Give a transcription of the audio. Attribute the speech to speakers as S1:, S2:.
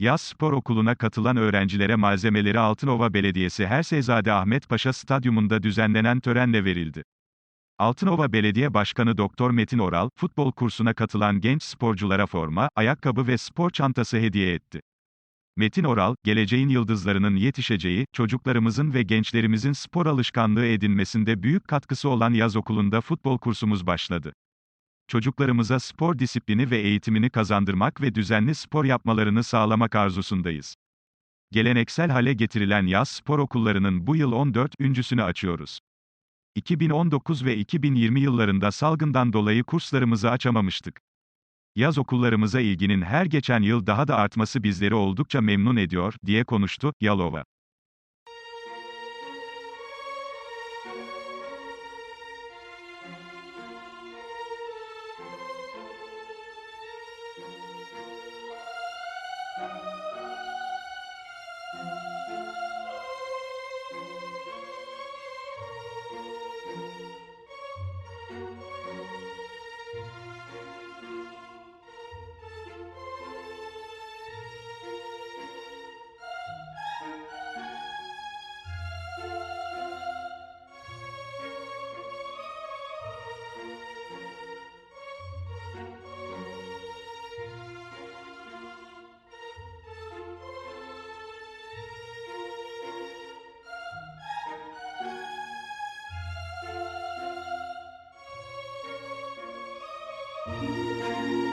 S1: Yaz spor okuluna katılan öğrencilere malzemeleri Altınova Belediyesi Herseyzade Ahmet Paşa Stadyumunda düzenlenen törenle verildi. Altınova Belediye Başkanı Doktor Metin Oral, futbol kursuna katılan genç sporculara forma, ayakkabı ve spor çantası hediye etti. Metin Oral, geleceğin yıldızlarının yetişeceği, çocuklarımızın ve gençlerimizin spor alışkanlığı edinmesinde büyük katkısı olan yaz okulunda futbol kursumuz başladı. Çocuklarımıza spor disiplini ve eğitimini kazandırmak ve düzenli spor yapmalarını sağlamak arzusundayız. Geleneksel hale getirilen yaz spor okullarının bu yıl 14. üncüsünü açıyoruz. 2019 ve 2020 yıllarında salgından dolayı kurslarımızı açamamıştık. Yaz okullarımıza ilginin her geçen yıl daha da artması bizleri oldukça memnun ediyor, diye konuştu, Yalova. うん。